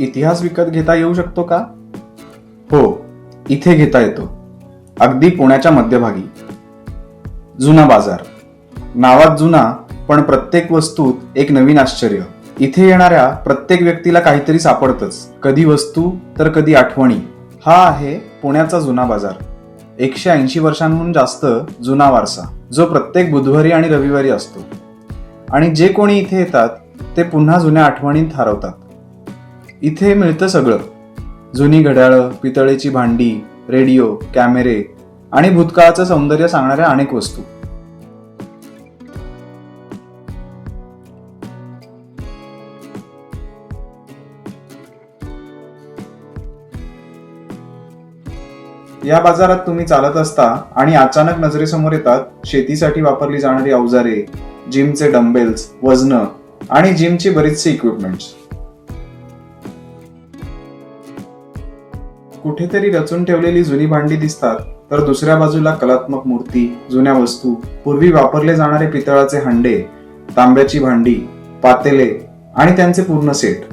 इतिहास विकत घेता येऊ शकतो का? हो इथे घेता येतो. अगदी पुण्याच्या मध्यभागी. जुना बाजार. नावात जुना पण प्रत्येक वस्तूत एक नवीन आश्चर्य. इथे येणाऱ्या प्रत्येक व्यक्तीला काहीतरी सापडतच. कधी वस्तू तर कधी आठवणी. हा आहे पुण्याचा जुना बाजार. एकशे ऐंशी वर्षांहून जास्त जुना वारसा जो प्रत्येक बुधवारी आणि रविवारी असतो. आणि जे कोणी इथे येतात ते पुन्हा जुन्या आठवणीत हरवतात. इथे मिळतं सगळं. जुनी घड्याळं पितळेची भांडी रेडिओ कॅमेरे आणि भूतकाळाचं सौंदर्य सांगणाऱ्या अनेक वस्तू. या बाजारात तुम्ही चालत असता आणि अचानक नजरेसमोर येतात शेतीसाठी वापरली जाणारी अवजारे जिमचे डंबेल्स वजन आणि जिमची बरीचशी इक्विपमेंट्स कुठेतरी रचून ठेवलेली जुनी भांडी दिसतात तर दुसऱ्या बाजूला कलात्मक मूर्ती जुन्या वस्तू पूर्वी वापरले जाणारे पितळाचे हंडे तांब्याची भांडी पातेले आणि त्यांचे पूर्ण सेट.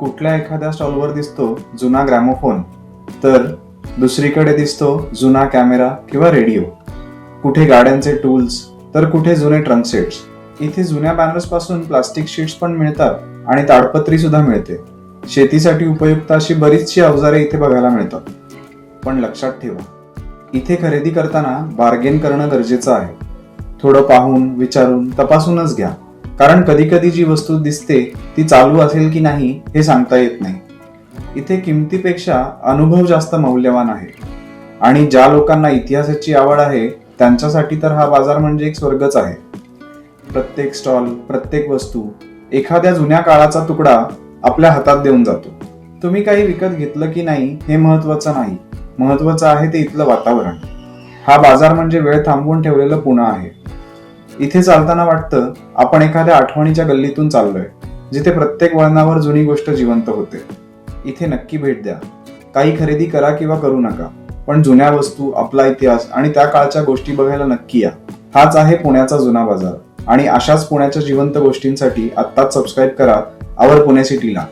कुठल्या एखाद्या स्टॉलवर दिसतो जुना ग्रॅमोफोन तर दुसरीकडे दिसतो जुना कॅमेरा किंवा रेडिओ. कुठे गाड्यांचे टूल्स तर कुठे जुने ट्रंकसेट्स इथे जुन्या बॅनर्सपासून प्लास्टिक शीट्स पण मिळतात आणि ताडपत्री सुद्धा मिळते. शेतीसाठी उपयुक्त अशी बरीचशी अवजारे इथे बघायला मिळतात. पण लक्षात ठेवा इथे खरेदी करताना बार्गेन करणं गरजेचं आहे. थोडं पाहून विचारून तपासूनच घ्या. कारण कधी कधी जी वस्तू दिसते ती चालू असेल की नाही हे सांगता येत नाही. इथे किमतीपेक्षा अनुभव जास्त मौल्यवान आहे. आणि ज्या लोकांना इतिहासाची आवड आहे त्यांच्यासाठी तर हा बाजार म्हणजे एक स्वर्गच आहे. प्रत्येक स्टॉल प्रत्येक वस्तू एखाद्या जुन्या काळाचा तुकडा आपल्या हातात देऊन जातो. तुम्ही काही विकत घेतलं की नाही हे महत्वाचं नाही. महत्वाचं आहे ते इथलं वातावरण. हा बाजार म्हणजे वेळ थांबवून ठेवलेलं पुणं आहे. इथे चालताना वाटतं आपण एखाद्या आठवणीच्या गल्लीतून चाललोय जिथे प्रत्येक वळणावर जुनी गोष्ट जिवंत होते. इथे नक्की भेट द्या. काही खरेदी करा किंवा करू नका पण जुन्या वस्तू आपला इतिहास आणि त्या काळच्या गोष्टी बघायला नक्की या. हाच आहे पुण्याचा जुना बाजार. आणि अशाच पुण्याच्या जिवंत गोष्टींसाठी आत्ताच सबस्क्राईब करा. आवर पुणे सिटीला.